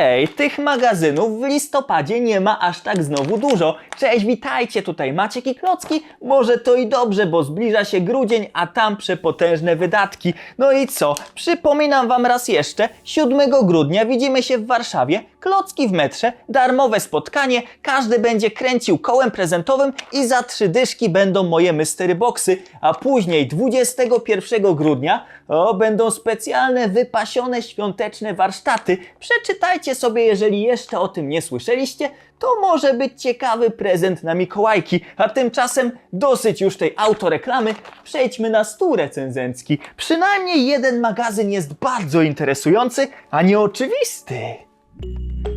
Hej, tych magazynów w listopadzie nie ma aż tak znowu dużo. Cześć, witajcie, tutaj Maciek i Klocki. Może to i dobrze, bo zbliża się grudzień, a tam przepotężne wydatki. No i co? Przypominam wam raz jeszcze, 7 grudnia widzimy się w Warszawie, Klocki w metrze, darmowe spotkanie, każdy będzie kręcił kołem prezentowym i za trzy dyszki będą moje mystery boxy, a później 21 grudnia o, będą specjalne wypasione świąteczne warsztaty. Przeczytajcie sobie, jeżeli jeszcze o tym nie słyszeliście, to może być ciekawy prezent na Mikołajki. A tymczasem dosyć już tej autoreklamy, przejdźmy na stół recenzencki. Przynajmniej jeden magazyn jest bardzo interesujący, a nie oczywisty. you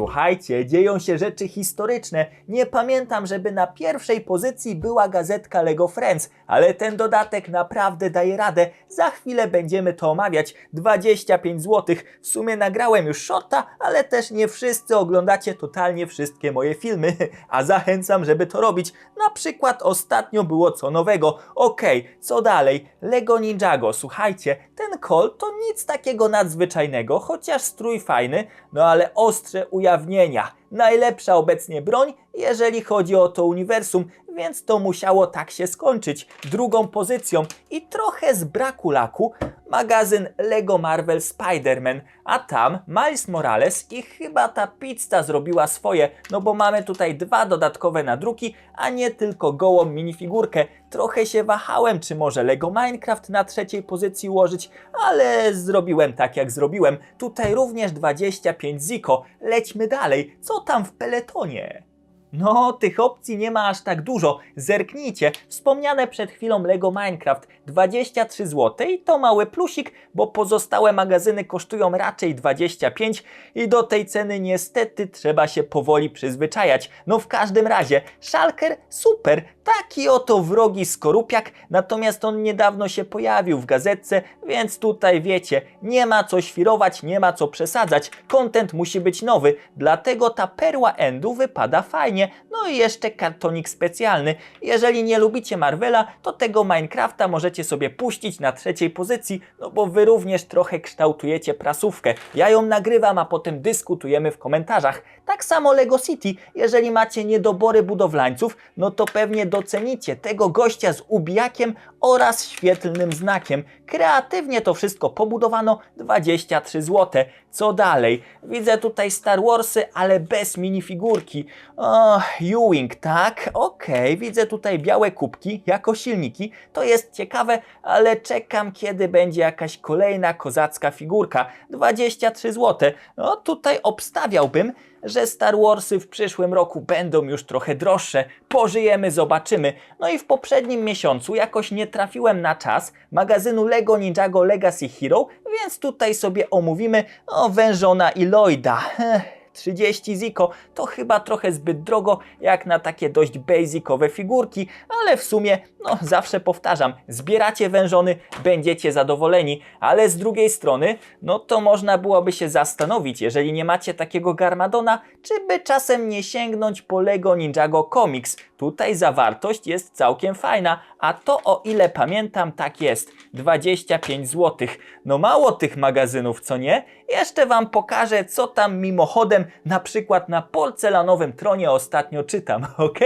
Słuchajcie, dzieją się rzeczy historyczne. Nie pamiętam, żeby na pierwszej pozycji była gazetka Lego Friends, ale ten dodatek naprawdę daje radę. Za chwilę będziemy to omawiać. 25 zł. W sumie nagrałem już shorta, ale też nie wszyscy oglądacie totalnie wszystkie moje filmy, a zachęcam, żeby to robić. Na przykład ostatnio było co nowego. Okej, co dalej? Lego Ninjago. Słuchajcie, ten kol to nic takiego nadzwyczajnego, chociaż strój fajny, no ale ostre ujawnienia. Najlepsza obecnie broń, jeżeli chodzi o to uniwersum, więc to musiało tak się skończyć. Drugą pozycją i trochę z braku laku magazyn Lego Marvel Spider-Man, a tam Miles Morales i chyba ta pizza zrobiła swoje, no bo mamy tutaj dwa dodatkowe nadruki, a nie tylko gołą minifigurkę. Trochę się wahałem, czy może Lego Minecraft na trzeciej pozycji ułożyć, ale zrobiłem tak jak zrobiłem. Tutaj również 25 ziko. Lećmy dalej. Co tam w peletonie? No, tych opcji nie ma aż tak dużo. Zerknijcie, wspomniane przed chwilą Lego Minecraft. 23 zł i to mały plusik, bo pozostałe magazyny kosztują raczej 25 i do tej ceny niestety trzeba się powoli przyzwyczajać. No w każdym razie, Shulker super, taki oto wrogi skorupiak, natomiast on niedawno się pojawił w gazetce, więc tutaj wiecie, nie ma co świrować, nie ma co przesadzać, content musi być nowy, dlatego ta perła endu wypada fajnie, no i jeszcze kartonik specjalny. Jeżeli nie lubicie Marvela, to tego Minecrafta możecie sobie puścić na trzeciej pozycji, no bo wy również trochę kształtujecie prasówkę. Ja ją nagrywam, a potem dyskutujemy w komentarzach. Tak samo Lego City, jeżeli macie niedobory budowlańców, no to pewnie docenicie tego gościa z ubijakiem oraz świetlnym znakiem. Kreatywnie to wszystko pobudowano 23 zł. Co dalej? Widzę tutaj Star Warsy, ale bez minifigurki. O, Ewing, tak? Okej, widzę tutaj białe kubki jako silniki. To jest ciekawe, ale czekam kiedy będzie jakaś kolejna kozacka figurka. 23 zł. No tutaj obstawiałbym, że Star Warsy w przyszłym roku będą już trochę droższe. Pożyjemy, zobaczymy. No i w poprzednim miesiącu jakoś nie trafiłem na czas magazynu Lego Ninjago Legacy Hero, więc tutaj sobie omówimy o wężona i Lloyda. Ech. 30 ziko to chyba trochę zbyt drogo jak na takie dość basicowe figurki, ale w sumie, no zawsze powtarzam, zbieracie wężony, będziecie zadowoleni, ale z drugiej strony, no to można byłoby się zastanowić, jeżeli nie macie takiego Garmadona, czy by czasem nie sięgnąć po Lego Ninjago Comics. Tutaj zawartość jest całkiem fajna, a to o ile pamiętam tak jest, 25 zł. No mało tych magazynów, co nie? Jeszcze Wam pokażę, co tam mimochodem na przykład na porcelanowym tronie ostatnio czytam, ok?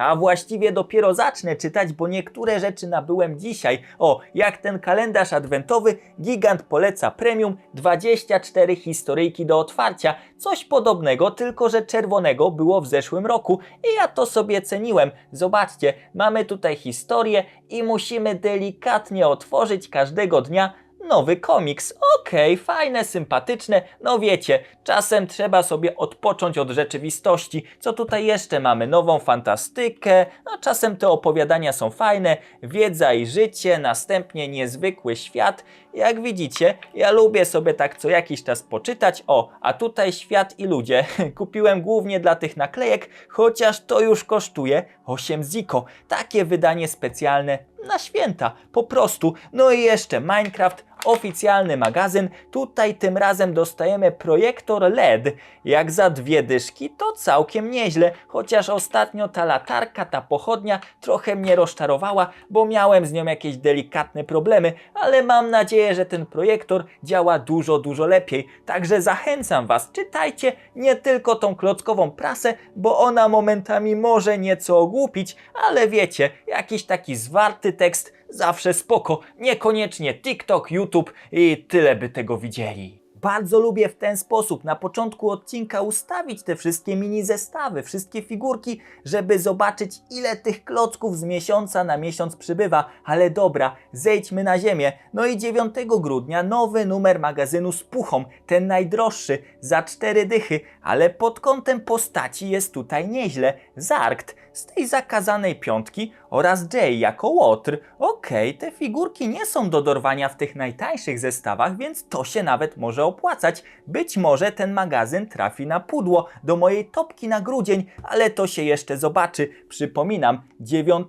A właściwie dopiero zacznę czytać, bo niektóre rzeczy nabyłem dzisiaj. O, jak ten kalendarz adwentowy, Gigant poleca premium, 24 historyjki do otwarcia. Coś podobnego, tylko że czerwonego było w zeszłym roku i ja to sobie ceniłem. Zobaczcie, mamy tutaj historię i musimy delikatnie otworzyć każdego dnia nowy komiks. Okej, fajne, sympatyczne. No wiecie, czasem trzeba sobie odpocząć od rzeczywistości. Co tutaj jeszcze mamy? Nową fantastykę. A czasem te opowiadania są fajne. Wiedza i życie, następnie niezwykły świat. Jak widzicie, ja lubię sobie tak co jakiś czas poczytać. O, a tutaj świat i ludzie. Kupiłem głównie dla tych naklejek, chociaż to już kosztuje 8 ziko. Takie wydanie specjalne na święta, po prostu. No i jeszcze Minecraft, oficjalny magazyn. Tutaj tym razem dostajemy projektor LED. Jak za dwie dyszki to całkiem nieźle, chociaż ostatnio ta latarka, ta pochodnia trochę mnie rozczarowała, bo miałem z nią jakieś delikatne problemy, ale mam nadzieję, że ten projektor działa dużo, dużo lepiej. Także zachęcam Was, czytajcie nie tylko tą klockową prasę, bo ona momentami może nieco ogłupić, ale wiecie, jakiś taki zwarty tekst zawsze spoko, niekoniecznie TikTok, YouTube i tyle by tego widzieli. Bardzo lubię w ten sposób na początku odcinka ustawić te wszystkie mini zestawy, wszystkie figurki, żeby zobaczyć ile tych klocków z miesiąca na miesiąc przybywa. Ale dobra, zejdźmy na ziemię. No i 9 grudnia nowy numer magazynu z puchą, ten najdroższy, za 4 dychy, ale pod kątem postaci jest tutaj nieźle. Zarkt z tej zakazanej piątki oraz Jay jako Łotr. Okej, te figurki nie są do dorwania w tych najtańszych zestawach, więc to się nawet może opłacać. Być może ten magazyn trafi na pudło do mojej topki na grudzień, ale to się jeszcze zobaczy. Przypominam, 9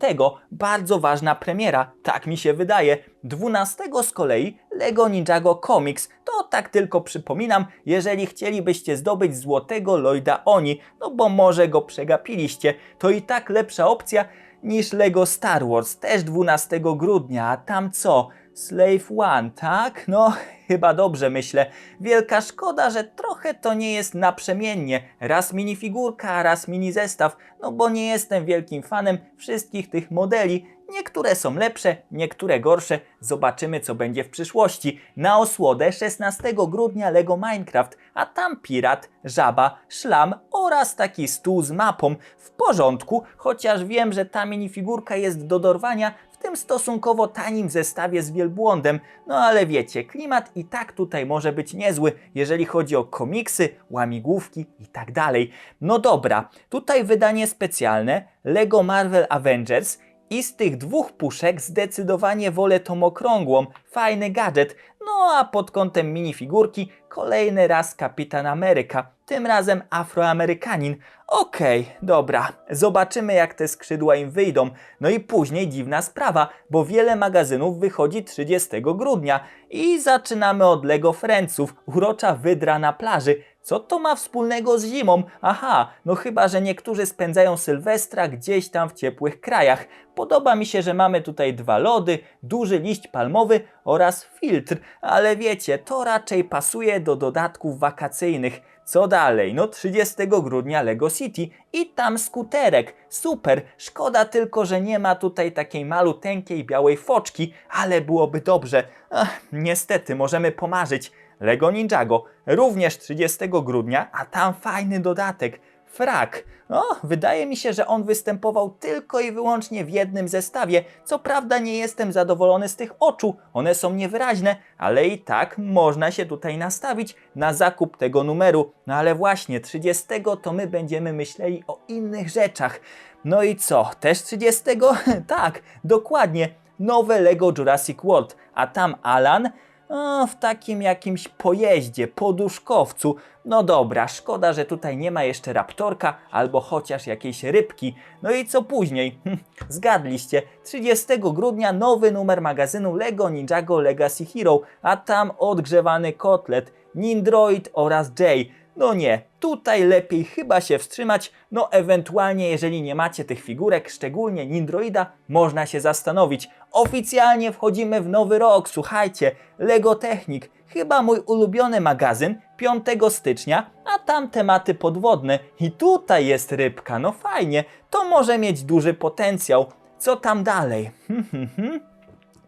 bardzo ważna premiera, tak mi się wydaje. 12 z kolei Lego Ninjago Comics. To tak tylko przypominam, jeżeli chcielibyście zdobyć złotego Lloyda Oni, no bo może go przegapiliście, to i tak lepsza opcja niż Lego Star Wars, też 12 grudnia, a tam co? Slave One, tak? No, chyba dobrze myślę. Wielka szkoda, że trochę to nie jest naprzemiennie. Raz minifigurka, raz mini zestaw, no bo nie jestem wielkim fanem wszystkich tych modeli. Niektóre są lepsze, niektóre gorsze. Zobaczymy, co będzie w przyszłości. Na osłodę 16 grudnia Lego Minecraft, a tam pirat, żaba, szlam oraz taki stół z mapą. W porządku, chociaż wiem, że ta minifigurka jest do dorwania tym stosunkowo tanim zestawie z wielbłądem. No ale wiecie, klimat i tak tutaj może być niezły, jeżeli chodzi o komiksy, łamigłówki i tak dalej. No dobra, tutaj wydanie specjalne Lego Marvel Avengers i z tych dwóch puszek zdecydowanie wolę tą okrągłą. Fajny gadżet. No a pod kątem minifigurki kolejny raz Kapitan Ameryka. Tym razem Afroamerykanin. Okej, dobra. Zobaczymy jak te skrzydła im wyjdą. No i później dziwna sprawa, bo wiele magazynów wychodzi 30 grudnia. I zaczynamy od Lego Friendsów. Urocza wydra na plaży. Co to ma wspólnego z zimą? Aha, no chyba, że niektórzy spędzają Sylwestra gdzieś tam w ciepłych krajach. Podoba mi się, że mamy tutaj dwa lody, duży liść palmowy oraz filtr, ale wiecie, to raczej pasuje do dodatków wakacyjnych. Co dalej? No 30 grudnia Lego City i tam skuterek. Super, szkoda tylko, że nie ma tutaj takiej maluteńkiej białej foczki, ale byłoby dobrze. Ach, niestety, możemy pomarzyć. Lego Ninjago, również 30 grudnia, a tam fajny dodatek. Frak. No, wydaje mi się, że on występował tylko i wyłącznie w jednym zestawie. Co prawda nie jestem zadowolony z tych oczu, one są niewyraźne, ale i tak można się tutaj nastawić na zakup tego numeru. No ale właśnie 30 to my będziemy myśleli o innych rzeczach. No i co, też 30? tak, dokładnie. Nowe Lego Jurassic World, a tam Alan o, w takim jakimś pojeździe, poduszkowcu. No dobra, szkoda, że tutaj nie ma jeszcze raptorka albo chociaż jakiejś rybki. No i co później? Hm, zgadliście. 30 grudnia nowy numer magazynu Lego Ninjago Legacy Hero, a tam odgrzewany kotlet, Nindroid oraz Jay. No nie, tutaj lepiej chyba się wstrzymać, no ewentualnie jeżeli nie macie tych figurek, szczególnie Nindroida, można się zastanowić. Oficjalnie wchodzimy w nowy rok, słuchajcie, Lego Technik, chyba mój ulubiony magazyn, 5 stycznia, a tam tematy podwodne i tutaj jest rybka, no fajnie, to może mieć duży potencjał. Co tam dalej?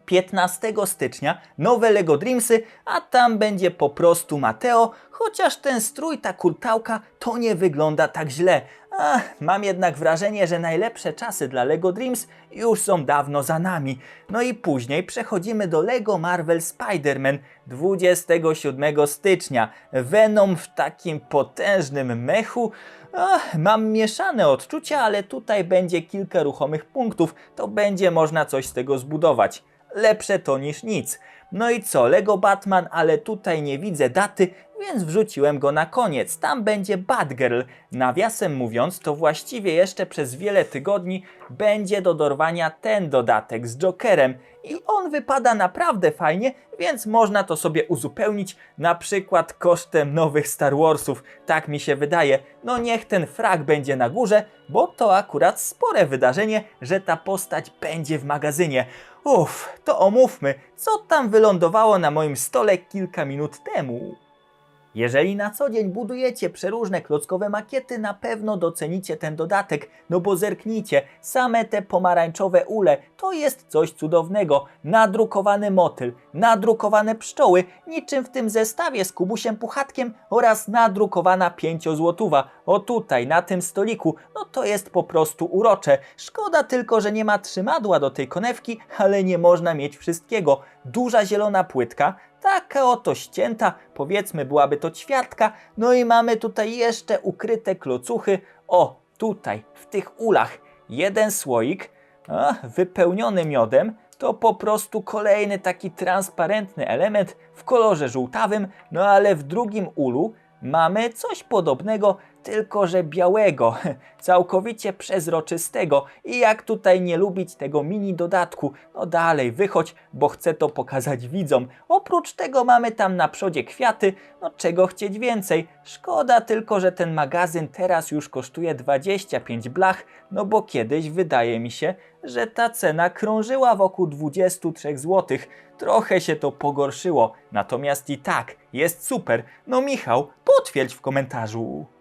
Hmm, hmm, hmm. 15 stycznia nowe Lego Dreamsy, a tam będzie po prostu Mateo, chociaż ten strój, ta kurtałka, to nie wygląda tak źle. Ach, mam jednak wrażenie, że najlepsze czasy dla Lego Dreams już są dawno za nami. No i później przechodzimy do Lego Marvel Spider-Man 27 stycznia. Venom w takim potężnym mechu. Ach, mam mieszane odczucia, ale tutaj będzie kilka ruchomych punktów, to będzie można coś z tego zbudować lepsze to niż nic. No i co, Lego Batman, ale tutaj nie widzę daty, więc wrzuciłem go na koniec. Tam będzie Batgirl. Nawiasem mówiąc, to właściwie jeszcze przez wiele tygodni będzie do dorwania ten dodatek z Jokerem. I on wypada naprawdę fajnie, więc można to sobie uzupełnić na przykład kosztem nowych Star Warsów. Tak mi się wydaje. No niech ten frak będzie na górze, bo to akurat spore wydarzenie, że ta postać będzie w magazynie. Uff, to omówmy, co tam wylądowało na moim stole kilka minut temu. Jeżeli na co dzień budujecie przeróżne klockowe makiety, na pewno docenicie ten dodatek, no bo zerknijcie, same te pomarańczowe ule to jest coś cudownego. Nadrukowany motyl, nadrukowane pszczoły, niczym w tym zestawie z Kubusiem Puchatkiem oraz nadrukowana pięciozłotówa. O tutaj, na tym stoliku, no to jest po prostu urocze. Szkoda tylko, że nie ma trzymadła do tej konewki, ale nie można mieć wszystkiego. Duża zielona płytka, taka oto ścięta, powiedzmy byłaby to ćwiartka, no i mamy tutaj jeszcze ukryte klocuchy, o tutaj, w tych ulach, jeden słoik, a, wypełniony miodem, to po prostu kolejny taki transparentny element w kolorze żółtawym, no ale w drugim ulu mamy coś podobnego, tylko że białego, całkowicie przezroczystego. I jak tutaj nie lubić tego mini dodatku? No dalej, wychodź, bo chcę to pokazać widzom. Oprócz tego mamy tam na przodzie kwiaty, no czego chcieć więcej. Szkoda tylko, że ten magazyn teraz już kosztuje 25 blach, no bo kiedyś wydaje mi się, że ta cena krążyła wokół 23 zł. Trochę się to pogorszyło, natomiast i tak jest super. No Michał, potwierdź w komentarzu.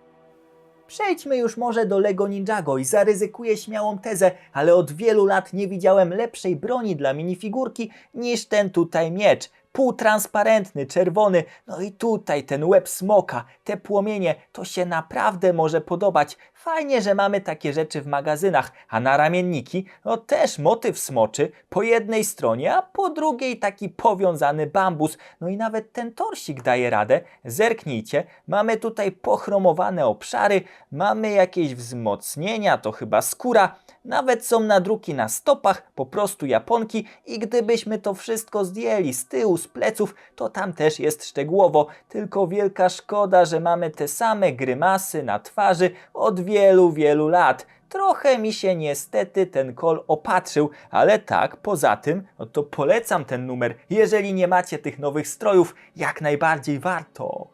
Przejdźmy już może do Lego Ninjago i zaryzykuję śmiałą tezę, ale od wielu lat nie widziałem lepszej broni dla minifigurki niż ten tutaj miecz. Półtransparentny, czerwony, no i tutaj ten łeb smoka, te płomienie, to się naprawdę może podobać. Fajnie, że mamy takie rzeczy w magazynach, a na ramienniki, no też motyw smoczy, po jednej stronie, a po drugiej taki powiązany bambus. No i nawet ten torsik daje radę. Zerknijcie, mamy tutaj pochromowane obszary, mamy jakieś wzmocnienia, to chyba skóra, nawet są nadruki na stopach, po prostu japonki i gdybyśmy to wszystko zdjęli z tyłu, z pleców, to tam też jest szczegółowo. Tylko wielka szkoda, że mamy te same grymasy na twarzy od wielu, wielu lat. Trochę mi się niestety ten kol opatrzył, ale tak, poza tym, no to polecam ten numer. Jeżeli nie macie tych nowych strojów, jak najbardziej warto.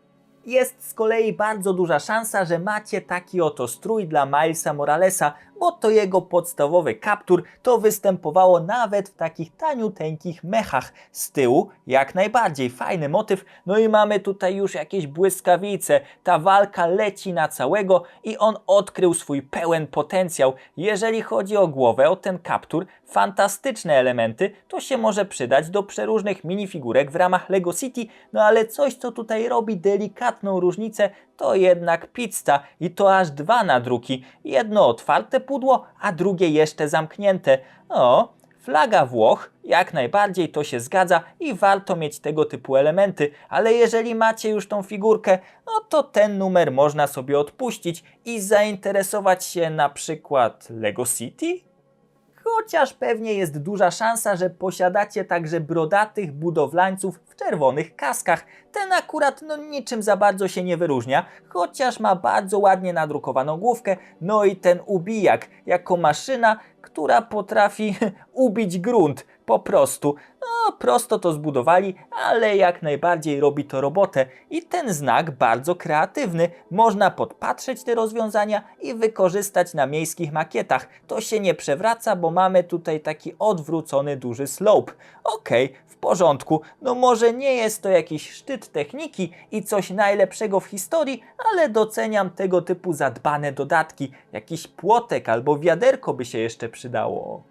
Jest z kolei bardzo duża szansa, że macie taki oto strój dla Milesa Moralesa, bo to jego podstawowy kaptur. To występowało nawet w takich taniuteńkich mechach z tyłu, jak najbardziej. Fajny motyw, no i mamy tutaj już jakieś błyskawice, ta walka leci na całego i on odkrył swój pełen potencjał. Jeżeli chodzi o głowę, o ten kaptur, fantastyczne elementy, to się może przydać do przeróżnych minifigurek w ramach Lego City, no ale coś co tutaj robi delikatną różnicę to jednak pizza i to aż dwa nadruki. Jedno otwarte pudło, a drugie jeszcze zamknięte. O, flaga Włoch, jak najbardziej to się zgadza i warto mieć tego typu elementy, ale jeżeli macie już tą figurkę, no to ten numer można sobie odpuścić i zainteresować się na przykład Lego City? Chociaż pewnie jest duża szansa, że posiadacie także brodatych budowlańców w czerwonych kaskach. Ten akurat no niczym za bardzo się nie wyróżnia, chociaż ma bardzo ładnie nadrukowaną główkę, no i ten ubijak jako maszyna, która potrafi ubić grunt po prostu. No, prosto to zbudowali, ale jak najbardziej robi to robotę. I ten znak bardzo kreatywny. Można podpatrzeć te rozwiązania i wykorzystać na miejskich makietach. To się nie przewraca, bo mamy tutaj taki odwrócony duży slope. Okej, w porządku. No może nie jest to jakiś szczyt techniki i coś najlepszego w historii, ale doceniam tego typu zadbane dodatki. Jakiś płotek albo wiaderko by się jeszcze przydało.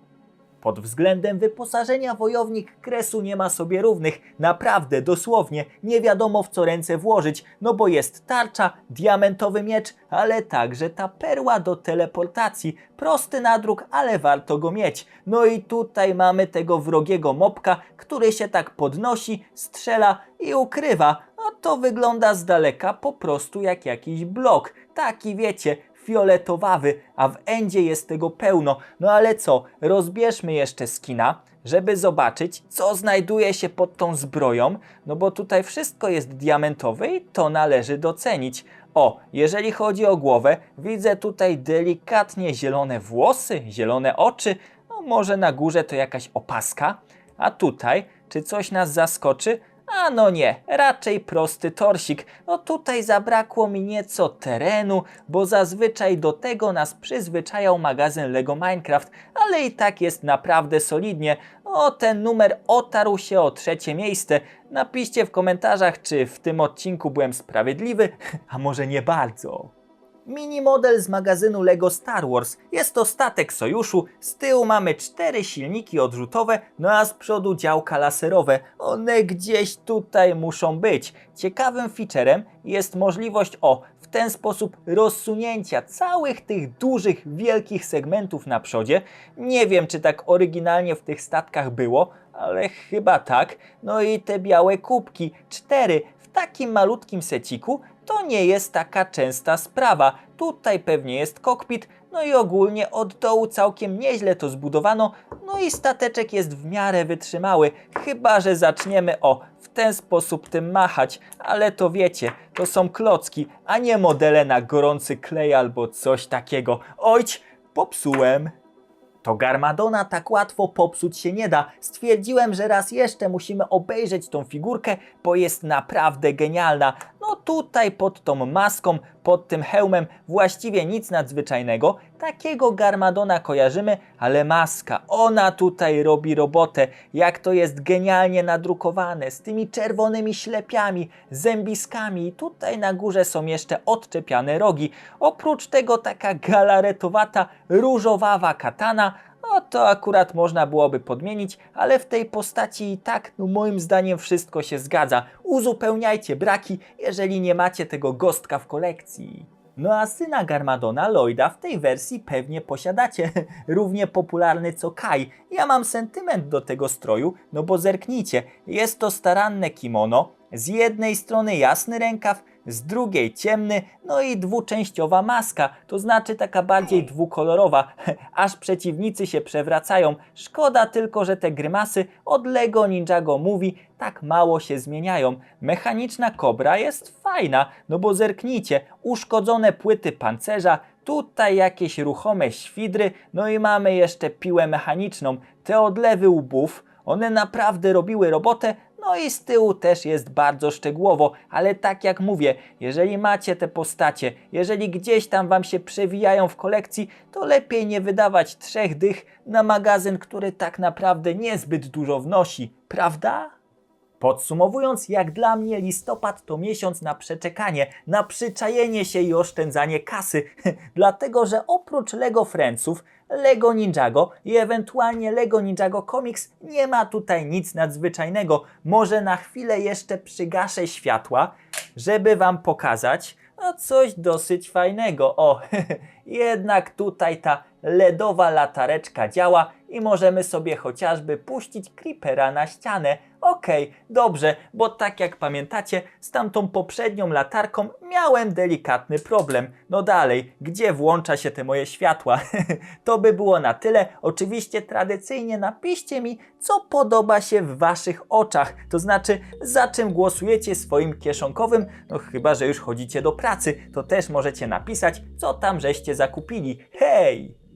Pod względem wyposażenia wojownik Kresu nie ma sobie równych. Naprawdę, dosłownie, nie wiadomo w co ręce włożyć, no bo jest tarcza, diamentowy miecz, ale także ta perła do teleportacji. Prosty nadruk, ale warto go mieć. No i tutaj mamy tego wrogiego mopka, który się tak podnosi, strzela i ukrywa. A to wygląda z daleka po prostu jak jakiś blok. Taki wiecie, fioletowawy, a w endzie jest tego pełno. No ale co, rozbierzmy jeszcze skina, żeby zobaczyć, co znajduje się pod tą zbroją, no bo tutaj wszystko jest diamentowe i to należy docenić. O, jeżeli chodzi o głowę, widzę tutaj delikatnie zielone włosy, zielone oczy, no może na górze to jakaś opaska, a tutaj, czy coś nas zaskoczy? A no nie, raczej prosty torsik. No tutaj zabrakło mi nieco terenu, bo zazwyczaj do tego nas przyzwyczajał magazyn Lego Minecraft, ale i tak jest naprawdę solidnie. O, ten numer otarł się o trzecie miejsce. Napiszcie w komentarzach, czy w tym odcinku byłem sprawiedliwy, a może nie bardzo. Mini model z magazynu LEGO Star Wars. Jest to statek sojuszu. Z tyłu mamy cztery silniki odrzutowe, no a z przodu działka laserowe. One gdzieś tutaj muszą być. Ciekawym featurem jest możliwość o w ten sposób rozsunięcia całych tych dużych, wielkich segmentów na przodzie. Nie wiem, czy tak oryginalnie w tych statkach było, ale chyba tak. No i te białe kubki, cztery w takim malutkim seciku, to nie jest taka częsta sprawa. Tutaj pewnie jest kokpit, no i ogólnie od dołu całkiem nieźle to zbudowano, no i stateczek jest w miarę wytrzymały, chyba że zaczniemy o w ten sposób tym machać, ale to wiecie, to są klocki, a nie modele na gorący klej albo coś takiego. Ojć, popsułem. To Garmadona tak łatwo popsuć się nie da. Stwierdziłem, że raz jeszcze musimy obejrzeć tą figurkę, bo jest naprawdę genialna. No tutaj pod tą maską, pod tym hełmem właściwie nic nadzwyczajnego. Takiego Garmadona kojarzymy, ale maska, ona tutaj robi robotę. Jak to jest genialnie nadrukowane, z tymi czerwonymi ślepiami, zębiskami. I tutaj na górze są jeszcze odczepiane rogi. Oprócz tego taka galaretowata, różowawa katana, no to akurat można byłoby podmienić, ale w tej postaci i tak, no moim zdaniem, wszystko się zgadza. Uzupełniajcie braki, jeżeli nie macie tego gostka w kolekcji. No a syna Garmadona, Lloyda, w tej wersji pewnie posiadacie. Równie popularny co Kai. Ja mam sentyment do tego stroju, no bo zerknijcie, jest to staranne kimono, z jednej strony jasny rękaw, z drugiej ciemny, no i dwuczęściowa maska, to znaczy taka bardziej dwukolorowa, aż przeciwnicy się przewracają. Szkoda tylko, że te grymasy od Lego Ninjago Movie tak mało się zmieniają. Mechaniczna kobra jest fajna, no bo zerknijcie, uszkodzone płyty pancerza, tutaj jakieś ruchome świdry, no i mamy jeszcze piłę mechaniczną. Te odlewy łbów, one naprawdę robiły robotę, no i z tyłu też jest bardzo szczegółowo, ale tak jak mówię, jeżeli macie te postacie, jeżeli gdzieś tam wam się przewijają w kolekcji, to lepiej nie wydawać trzech dych na magazyn, który tak naprawdę niezbyt dużo wnosi, prawda? Podsumowując, jak dla mnie listopad to miesiąc na przeczekanie, na przyczajenie się i oszczędzanie kasy, dlatego że oprócz Lego Friendsów, Lego Ninjago i ewentualnie Lego Ninjago Comics nie ma tutaj nic nadzwyczajnego. Może na chwilę jeszcze przygaszę światła, żeby Wam pokazać no coś dosyć fajnego. O, jednak tutaj ta LEDowa latareczka działa i możemy sobie chociażby puścić creepera na ścianę. Okej, dobrze, bo tak jak pamiętacie, z tamtą poprzednią latarką miałem delikatny problem. No dalej, gdzie włącza się te moje światła? to by było na tyle. Oczywiście tradycyjnie napiszcie mi, co podoba się w waszych oczach. To znaczy, za czym głosujecie swoim kieszonkowym? No chyba, że już chodzicie do pracy, to też możecie napisać, co tam żeście zakupili. Hej!